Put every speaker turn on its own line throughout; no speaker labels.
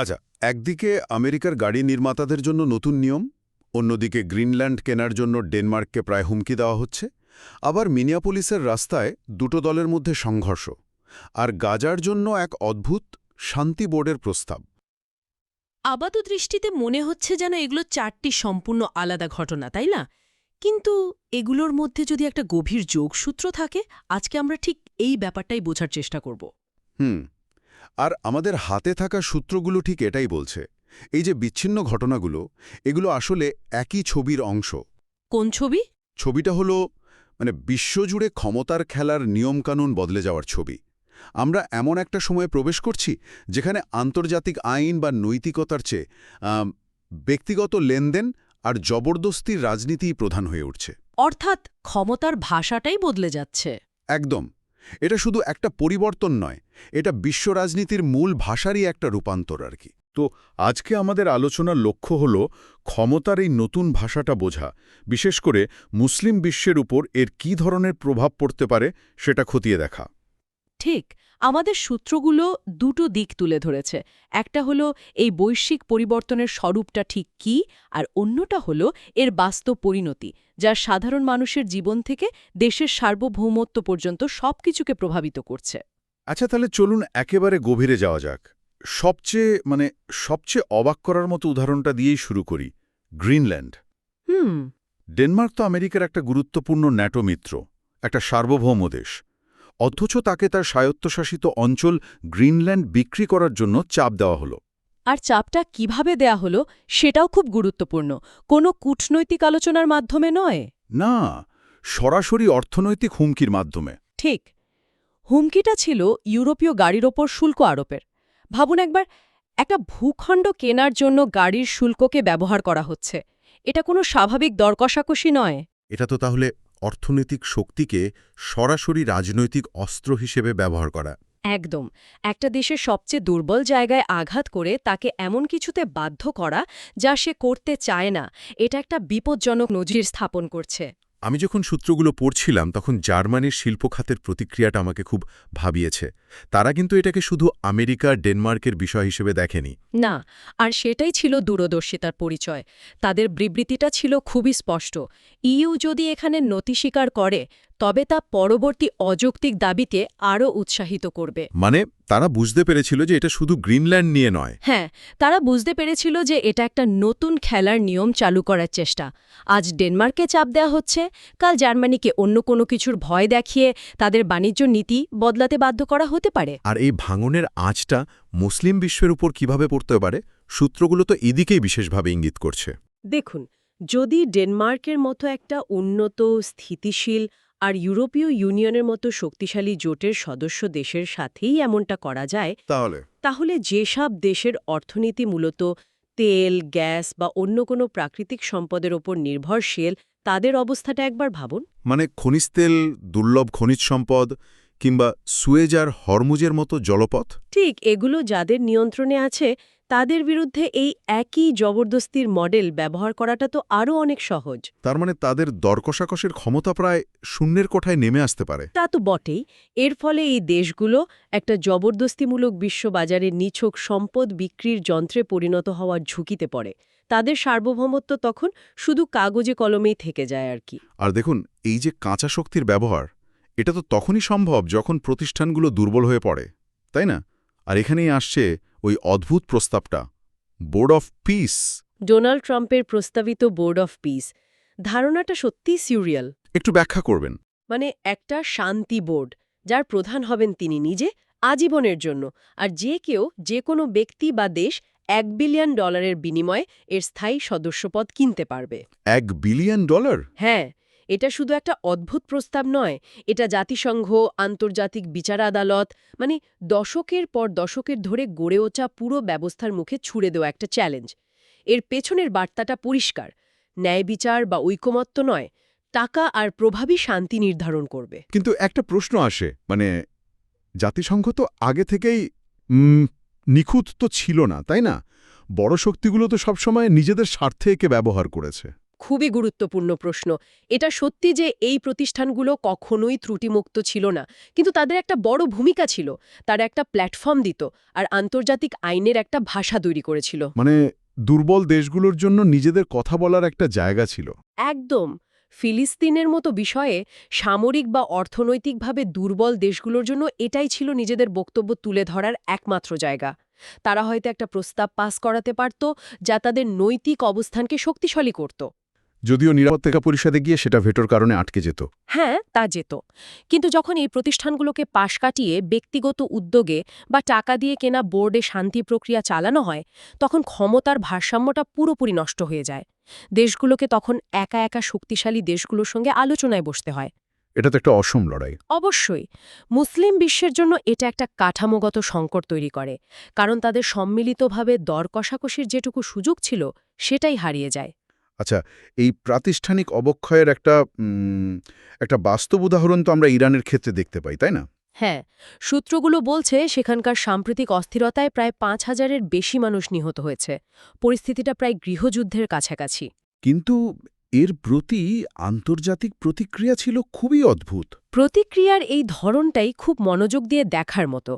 আচ্ছা একদিকে আমেরিকার গাড়ি নির্মাতাদের জন্য নতুন নিয়ম অন্যদিকে গ্রিনল্যান্ড কেনার জন্য ডেনমার্ককে প্রায় হুমকি দেওয়া হচ্ছে আবার মিনিয়াপোলিসের রাস্তায় দুটো দলের মধ্যে সংঘর্ষ আর গাজার জন্য এক অদ্ভুত শান্তি বোর্ডের প্রস্তাব।
আপাত দৃষ্টিতে মনে হচ্ছে যেন এগুলো চারটি সম্পূর্ণ আলাদা ঘটনা তাই না? কিন্তু এগুলোর মধ্যে যদি একটা গভীর যোগসূত্র থাকে আজকে আমরা ঠিক এই ব্যাপারটাই বোঝার চেষ্টা করব।
হুম। আর আমাদের হাতে থাকা সূত্রগুলো ঠিক এটাই বলছে। এই যে বিচ্ছিন্ন ঘটনাগুলো এগুলো আসলে একই ছবির অংশ।
কোন ছবি?
ছবিটা হলো মানে বিশ্বজুড়ে ক্ষমতার খেলার নিয়মকানুন বদলে যাওয়ার ছবি। আমরা এমন একটা সময়ে প্রবেশ করছি যেখানে আন্তর্জাতিক আইন বা নৈতিকতার চেয়ে ব্যক্তিগত লেনদেন আর জবরদস্তির রাজনীতিই প্রধান হয়ে উঠছে।
অর্থাৎ ক্ষমতার ভাষাটাই বদলে যাচ্ছে।
একদম। এটা শুধু একটা পরিবর্তন নয়, এটা বিশ্ব রাজনীতির মূল ভাষারই একটা রূপান্তর আর কি।
তো আজকে আমাদের আলোচনার লক্ষ্য হল ক্ষমতার এই নতুন ভাষাটা বোঝা, বিশেষ করে মুসলিম বিশ্বের উপর এর কী ধরনের প্রভাব পড়তে পারে সেটা খতিয়ে দেখা।
ঠিক আমাদের সূত্রগুলো দুটো দিক তুলে ধরেছে। একটা হলো এই বৈশ্বিক পরিবর্তনের স্বরূপটা ঠিক কি? আর অন্যটা হলো এর বাস্তব পরিণতি যা সাধারণ মানুষের জীবন থেকে দেশের সার্বভৌমত্ব পর্যন্ত সবকিছুকে প্রভাবিত করছে।
আচ্ছা তাহলে চলুন একেবারে গভীরে যাওয়া যাক। সবচেয়ে মানে সবচেয়ে অবাক করার মতো উদাহরণটা দিয়েই শুরু করি গ্রিনল্যান্ড।
হুম।
ডেনমার্ক তো আমেরিকার একটা গুরুত্বপূর্ণ ন্যাটো মিত্র একটা সার্বভৌম দেশ। অথচ তাকে তার স্বায়ত্তশাসিত অঞ্চল গ্রিনল্যান্ড বিক্রি করার জন্য চাপ দেওয়া হলো।
আর চাপটা কীভাবে দেয়া হলো সেটাও খুব গুরুত্বপূর্ণ। কোনো কূটনৈতিক আলোচনার মাধ্যমে নয়।
না সরাসরি অর্থনৈতিক হুমকির মাধ্যমে।
ঠিক। হুমকিটা ছিল ইউরোপীয় গাড়ির ওপর শুল্ক আরোপের। ভাবুন একবার একটা ভূখণ্ড কেনার জন্য গাড়ির শুল্ককে ব্যবহার করা হচ্ছে। এটা কোনো স্বাভাবিক দরকষাকষি নয়।
এটা তো তাহলে অর্থনৈতিক শক্তিকে সরাসরি রাজনৈতিক অস্ত্র হিসেবে ব্যবহার করা।
একদম। একটা দেশের সবচেয়ে দুর্বল জায়গায় আঘাত করে তাকে এমন কিছুতে বাধ্য করা যা সে করতে চায় না। এটা একটা বিপজ্জনক নজির স্থাপন করছে।
আমি যখন সূত্রগুলো পড়ছিলাম, তখন জার্মানির শিল্প খাতের প্রতিক্রিয়াটা আমাকে খুব ভাবিয়েছে। তারা কিন্তু এটাকে শুধু আমেরিকা, ডেনমার্কের বিষয় হিসেবে দেখেনি।
না, আর সেটাই ছিল দূরদর্শিতার পরিচয়। তাদের বিবৃতিটা ছিল খুবই স্পষ্ট। ইউ যদি এখানে নতি স্বীকার করে তবে তা পরবর্তী অযৌক্তিক দাবিতে আরও উৎসাহিত করবে।
মানে তারা বুঝতে পেরেছিল যে এটা শুধু গ্রিনল্যান্ড নিয়ে নয়।
হ্যাঁ তারা বুঝতে পেরেছিল যে এটা একটা নতুন খেলার নিয়ম চালু করার চেষ্টা। আজ ডেনমার্কে চাপ দেওয়া হচ্ছে কাল জার্মানিকে অন্য কোনো কিছুর ভয় দেখিয়ে তাদের বাণিজ্য নীতি বদলাতে বাধ্য করা হতে পারে।
আর এই ভাঙনের আঁচটা মুসলিম বিশ্বের উপর কীভাবে পড়তে পারে সূত্রগুলো তো এদিকেই বিশেষভাবে ইঙ্গিত করছে।
দেখুন যদি ডেনমার্কের মতো একটা উন্নত স্থিতিশীল আর ইউরোপীয় ইউনিয়নের মতো শক্তিশালী জোটের সদস্য দেশের সাথেই এমনটা করা যায়
তাহলে?
তাহলে যেসব দেশের অর্থনীতি মূলত তেল গ্যাস বা অন্য কোনো প্রাকৃতিক সম্পদের ওপর নির্ভরশীল তাদের অবস্থাটা একবার ভাবুন।
মানে খনিজ তেল দুর্লভ খনিজ সম্পদ কিংবা সুয়েজ আর হরমুজের মতো জলপথ?
ঠিক এগুলো যাদের নিয়ন্ত্রণে আছে তাদের বিরুদ্ধে এই একই জবরদস্তির মডেল ব্যবহার করাটা তো আরও অনেক সহজ।
তার মানে তাদের দরকষাকষের ক্ষমতা প্রায় শূন্যের কোঠায় নেমে আসতে পারে।
তা তো বটেই। এর ফলে এই দেশগুলো একটা জবরদস্তিমূলক বিশ্ববাজারে নিছক সম্পদ বিক্রির যন্ত্রে পরিণত হওয়ার ঝুঁকিতে পড়ে। তাদের সার্বভৌমত্ব তখন শুধু কাগজে কলমেই থেকে যায় আর কি।
আর দেখুন এই যে কাঁচা শক্তির ব্যবহার এটা তো তখনই সম্ভব যখন প্রতিষ্ঠানগুলো দুর্বল হয়ে পড়ে তাই না? আর এখানেই আসছে ওই অদ্ভুত প্রস্তাবটা বোর্ড অফ পিস।
ডোনাল্ড ট্রাম্পের প্রস্তাবিত বোর্ড অফ পিস। ধারণাটা সত্যিই সিউরিয়াল।
একটু ব্যাখ্যা করবেন।
মানে একটা শান্তি বোর্ড যার প্রধান হবেন তিনি নিজে আজীবনের জন্য। আর যে কেউ যে কোনো ব্যক্তি বা দেশ এক বিলিয়ন ডলারের বিনিময়ে এর স্থায়ী সদস্যপদ কিনতে পারবে।
এক বিলিয়ন ডলার?
হ্যাঁ এটা শুধু একটা অদ্ভুত প্রস্তাব নয়, এটা জাতিসংঘ, আন্তর্জাতিক বিচার আদালত মানে দশকের পর দশকের ধরে গড়ে ওঠা পুরো ব্যবস্থার মুখে ছুড়ে দেওয়া একটা চ্যালেঞ্জ এর পেছনের বার্তাটা পরিষ্কার, ন্যায় বিচার বা ঐকমত্য নয়, টাকা আর প্রভাবী শান্তি নির্ধারণ করবে।
কিন্তু একটা প্রশ্ন আসে মানে জাতিসংঘ তো আগে থেকেই নিখুঁত তো ছিল না, তাই না? বড় শক্তিগুলো তো সবসময় নিজেদের স্বার্থে একে ব্যবহার করেছে।
খুবই গুরুত্বপূর্ণ প্রশ্ন। এটা সত্যি যে এই প্রতিষ্ঠানগুলো কখনোই ত্রুটিমুক্ত ছিল না কিন্তু তাদের একটা বড় ভূমিকা ছিল। তারা একটা প্ল্যাটফর্ম দিত আর আন্তর্জাতিক আইনের একটা ভাষা তৈরি করেছিল।
মানে দুর্বল দেশগুলোর জন্য নিজেদের কথা বলার একটা জায়গা ছিল।
একদম। ফিলিস্তিনের মতো বিষয়ে সামরিক বা অর্থনৈতিকভাবে দুর্বল দেশগুলোর জন্য এটাই ছিল নিজেদের বক্তব্য তুলে ধরার একমাত্র জায়গা। তারা হয়তো একটা প্রস্তাব পাস করাতে পারত যা তাদের নৈতিক অবস্থানকে শক্তিশালী করত।
যদিও নিরাপত্তা পরিষদে গিয়ে সেটা ভেটোর কারণে আটকে যেত।
হ্যাঁ তা যেত। কিন্তু যখন এই প্রতিষ্ঠানগুলোকে পাশ কাটিয়ে ব্যক্তিগত উদ্যোগে বা টাকা দিয়ে কেনা বোর্ডে শান্তি প্রক্রিয়া চালানো হয় তখন ক্ষমতার ভারসাম্যটা পুরোপুরি নষ্ট হয়ে যায়। দেশগুলোকে তখন একা একা শক্তিশালী দেশগুলোর সঙ্গে আলোচনায় বসতে হয়।
এটা তো একটা অসম লড়াই।
অবশ্যই। মুসলিম বিশ্বের জন্য এটা একটা কাঠামোগত সংকট তৈরি করে কারণ তাদের সম্মিলিতভাবে দর কষাকষির যেটুকু সুযোগ ছিল সেটাই হারিয়ে যায়।
আচ্ছা এই প্রাতিষ্ঠানিক অবক্ষয়ের একটা একটা বাস্তব উদাহরণ তো আমরা ইরানের ক্ষেত্রে দেখতে পাই তাই না?
হ্যাঁ সূত্রগুলো বলছে সেখানকার সাম্প্রতিক অস্থিরতায় প্রায় পাঁচ হাজারের বেশি মানুষ নিহত হয়েছে। পরিস্থিতিটা প্রায় গৃহযুদ্ধের কাছাকাছি।
কিন্তু এর প্রতি আন্তর্জাতিক প্রতিক্রিয়া ছিল খুবই অদ্ভুত।
প্রতিক্রিয়ার এই ধরনটাই খুব মনোযোগ দিয়ে দেখার মতো।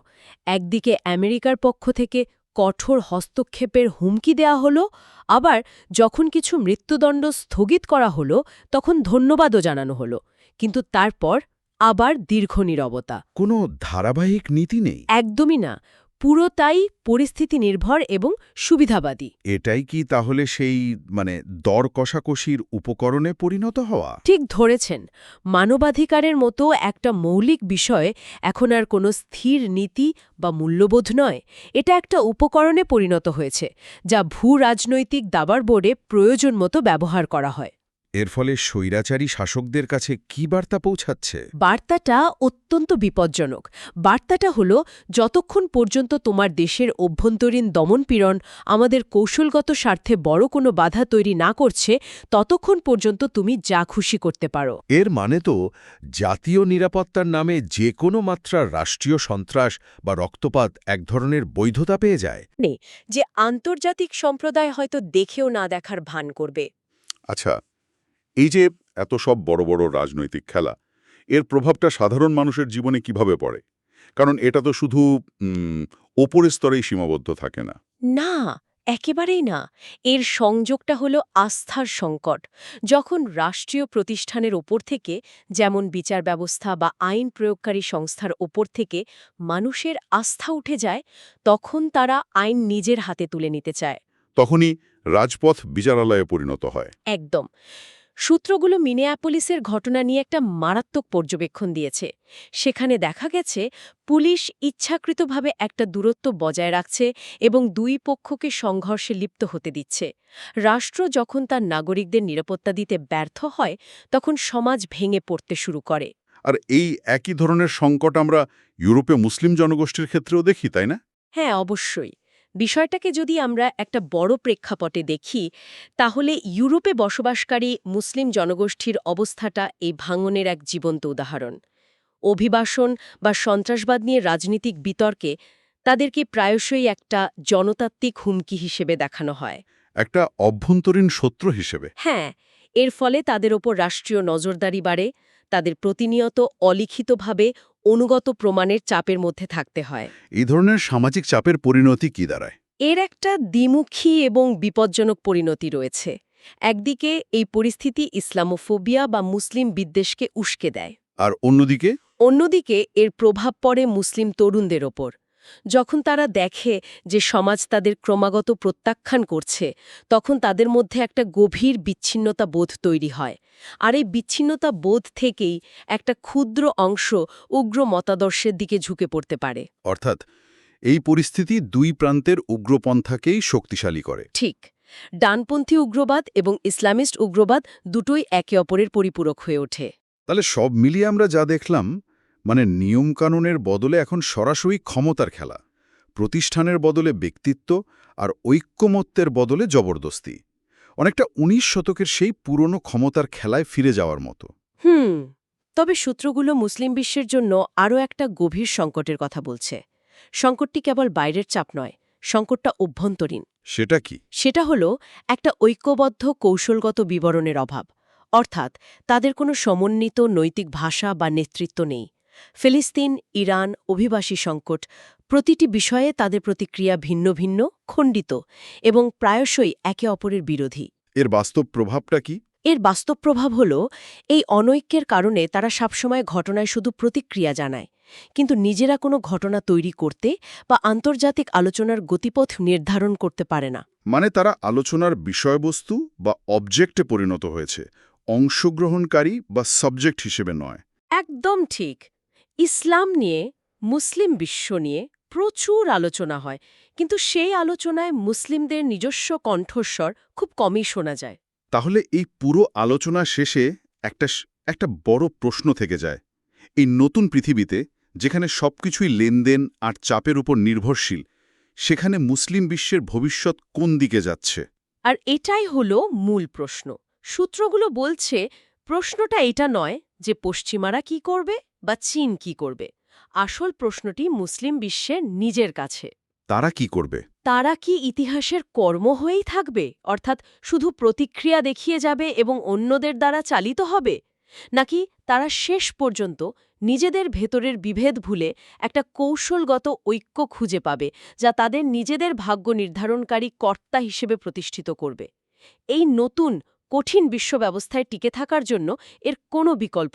একদিকে আমেরিকার পক্ষ থেকে কঠোর হস্তক্ষেপের হুমকি দেয়া হল আবার যখন কিছু মৃত্যুদণ্ড স্থগিত করা হলো তখন ধন্যবাদও জানানো হলো। কিন্তু তারপর আবার দীর্ঘ নিরবতা।
কোনো ধারাবাহিক নীতি নেই?
একদমই না। পুরোটাই পরিস্থিতি নির্ভর এবং সুবিধাবাদী।
এটাই কি তাহলে সেই মানে দর কষাকষির উপকরণে পরিণত হওয়া?
ঠিক ধরেছেন। মানবাধিকারের মতো একটা মৌলিক বিষয় এখন আর কোনো স্থির নীতি বা মূল্যবোধ নয়। এটা একটা উপকরণে পরিণত হয়েছে যা ভূ রাজনৈতিক দাবার বোর্ডে প্রয়োজন মতো ব্যবহার করা হয়।
এর ফলে স্বৈরাচারী শাসকদের কাছে কি বার্তা পৌঁছাচ্ছে?
বার্তাটা অত্যন্ত বিপজ্জনক। বার্তাটা হলো যতক্ষণ পর্যন্ত তোমার দেশের অভ্যন্তরীণ দমনপীড়ন আমাদের কৌশলগত স্বার্থে বড় কোনো বাধা তৈরি না করছে ততক্ষণ পর্যন্ত তুমি যা খুশি করতে পারো।
এর মানে তো জাতীয় নিরাপত্তার নামে যে কোনো মাত্রার রাষ্ট্রীয় সন্ত্রাস বা রক্তপাত এক ধরনের বৈধতা পেয়ে যায়।
যে আন্তর্জাতিক সম্প্রদায় হয়তো দেখেও না দেখার ভান করবে।
আচ্ছা এই যে এত সব বড় বড় রাজনৈতিক খেলা এর প্রভাবটা সাধারণ মানুষের জীবনে কীভাবে পড়ে? কারণ এটা তো শুধু ওপরের স্তরেই সীমাবদ্ধ থাকে না।
না একেবারেই না। এর সংযোগটা হলো আস্থার সংকট। যখন রাষ্ট্রীয় প্রতিষ্ঠানের ওপর থেকে যেমন বিচার ব্যবস্থা বা আইন প্রয়োগকারী সংস্থার ওপর থেকে মানুষের আস্থা উঠে যায় তখন তারা আইন নিজের হাতে তুলে নিতে চায়।
তখনই রাজপথ বিচারালয়ে পরিণত হয়।
একদম। সূত্রগুলো মিনেয়াপোলিসের ঘটনা নিয়ে একটা মারাত্মক পর্যবেক্ষণ দিয়েছে। সেখানে দেখা গেছে পুলিশ ইচ্ছাকৃতভাবে একটা দূরত্ব বজায় রাখছে এবং দুই পক্ষকে সংঘর্ষে লিপ্ত হতে দিচ্ছে। রাষ্ট্র যখন তার নাগরিকদের নিরাপত্তা দিতে ব্যর্থ হয় তখন সমাজ ভেঙে পড়তে শুরু করে।
আর এই একই ধরনের সংকট আমরা ইউরোপে মুসলিম জনগোষ্ঠীর ক্ষেত্রেও দেখি তাই না?
হ্যাঁ অবশ্যই। বিষয়টাকে যদি আমরা একটা বড় প্রেক্ষাপটে দেখি তাহলে ইউরোপে বসবাসকারী মুসলিম জনগোষ্ঠীর অবস্থাটা এই ভাঙনের এক জীবন্ত উদাহরণ। অভিবাসন বা সন্ত্রাসবাদ নিয়ে রাজনীতিক বিতর্কে তাদেরকে প্রায়শই একটা জনতাত্ত্বিক হুমকি হিসেবে দেখানো হয়।
একটা অভ্যন্তরীণ শত্রু হিসেবে।
হ্যাঁ এর ফলে তাদের ওপর রাষ্ট্রীয় নজরদারি বাড়ে তাদের প্রতিনিয়ত অলিখিতভাবে অনুগত প্রমাণের চাপের মধ্যে থাকতে হয়।
এই ধরনের সামাজিক চাপের পরিণতি কি দাঁড়ায়?
এর একটা দ্বিমুখী এবং বিপজ্জনক পরিণতি রয়েছে। একদিকে এই পরিস্থিতি ইসলামোফোবিয়া বা মুসলিম বিদ্বেষকে উস্কে দেয়।
আর অন্যদিকে?
অন্যদিকে এর প্রভাব পড়ে মুসলিম তরুণদের ওপর। যখন তারা দেখে যে সমাজ তাদের ক্রমাগত প্রত্যাখ্যান করছে তখন তাদের মধ্যে একটা গভীর বিচ্ছিন্নতা বোধ তৈরি হয়। আর এই বিচ্ছিন্নতা বোধ থেকেই একটা ক্ষুদ্র অংশ উগ্র মতাদর্শের দিকে ঝুঁকে পড়তে পারে।
অর্থাৎ এই পরিস্থিতি দুই প্রান্তের উগ্রপন্থাকেই শক্তিশালী করে।
ঠিক ডানপন্থী উগ্রবাদ এবং ইসলামিস্ট উগ্রবাদ দুটোই একে অপরের পরিপূরক হয়ে ওঠে।
তাহলে সব মিলিয়ে আমরা যা দেখলাম মানে নিয়মকানুনের বদলে এখন সরাসরি ক্ষমতার খেলা প্রতিষ্ঠানের বদলে ব্যক্তিত্ব আর ঐক্যমত্যের বদলে জবরদস্তি। অনেকটা উনিশ শতকের সেই পুরনো ক্ষমতার খেলায় ফিরে যাওয়ার মতো।
হুম তবে সূত্রগুলো মুসলিম বিশ্বের জন্য আরও একটা গভীর সংকটের কথা বলছে। সংকটটি কেবল বাইরের চাপ নয় সংকটটা অভ্যন্তরীণ।
সেটা কি?
সেটা হলো একটা ঐক্যবদ্ধ কৌশলগত বিবরণের অভাব। অর্থাৎ তাদের কোনো সমন্বিত নৈতিক ভাষা বা নেতৃত্ব নেই। ফিলিস্তিন ইরান অভিবাসী সংকট প্রতিটি বিষয়ে তাদের প্রতিক্রিয়া ভিন্ন ভিন্ন খণ্ডিত এবং প্রায়শই একে অপরের বিরোধী।
এর বাস্তব প্রভাবটা কি?
এর বাস্তব প্রভাব হল এই অনৈক্যের কারণে তারা সবসময় ঘটনায় শুধু প্রতিক্রিয়া জানায় কিন্তু নিজেরা কোনো ঘটনা তৈরি করতে বা আন্তর্জাতিক আলোচনার গতিপথ নির্ধারণ করতে পারে না।
মানে তারা আলোচনার বিষয়বস্তু বা অবজেক্টে পরিণত হয়েছে অংশগ্রহণকারী বা সাবজেক্ট হিসেবে নয়।
একদম ঠিক। ইসলাম নিয়ে মুসলিম বিশ্ব নিয়ে প্রচুর আলোচনা হয় কিন্তু সেই আলোচনায় মুসলিমদের নিজস্ব কণ্ঠস্বর খুব কমই শোনা যায়।
তাহলে এই পুরো আলোচনা শেষে একটা একটা বড় প্রশ্ন থেকে যায়। এই নতুন পৃথিবীতে যেখানে সবকিছুই লেনদেন আর চাপের উপর নির্ভরশীল সেখানে মুসলিম বিশ্বের ভবিষ্যৎ কোন দিকে যাচ্ছে?
আর এটাই হলো মূল প্রশ্ন। সূত্রগুলো বলছে প্রশ্নটা এটা নয় যে পশ্চিমারা কি করবে বা চীন কি করবে। আসল প্রশ্নটি মুসলিম বিশ্বের নিজের কাছে।
তারা কি করবে?
তারা কি ইতিহাসের কর্ম হয়েই থাকবে? অর্থাৎ শুধু প্রতিক্রিয়া দেখিয়ে যাবে এবং অন্যদের দ্বারা চালিত হবে? নাকি তারা শেষ পর্যন্ত নিজেদের ভেতরের বিভেদ ভুলে একটা কৌশলগত ঐক্য খুঁজে পাবে যা তাদের নিজেদের ভাগ্য নির্ধারণকারী কর্তা হিসেবে প্রতিষ্ঠিত করবে? এই নতুন কঠিন বিশ্ব ব্যবস্থায় টিকে থাকার জন্য এর কোনো বিকল্প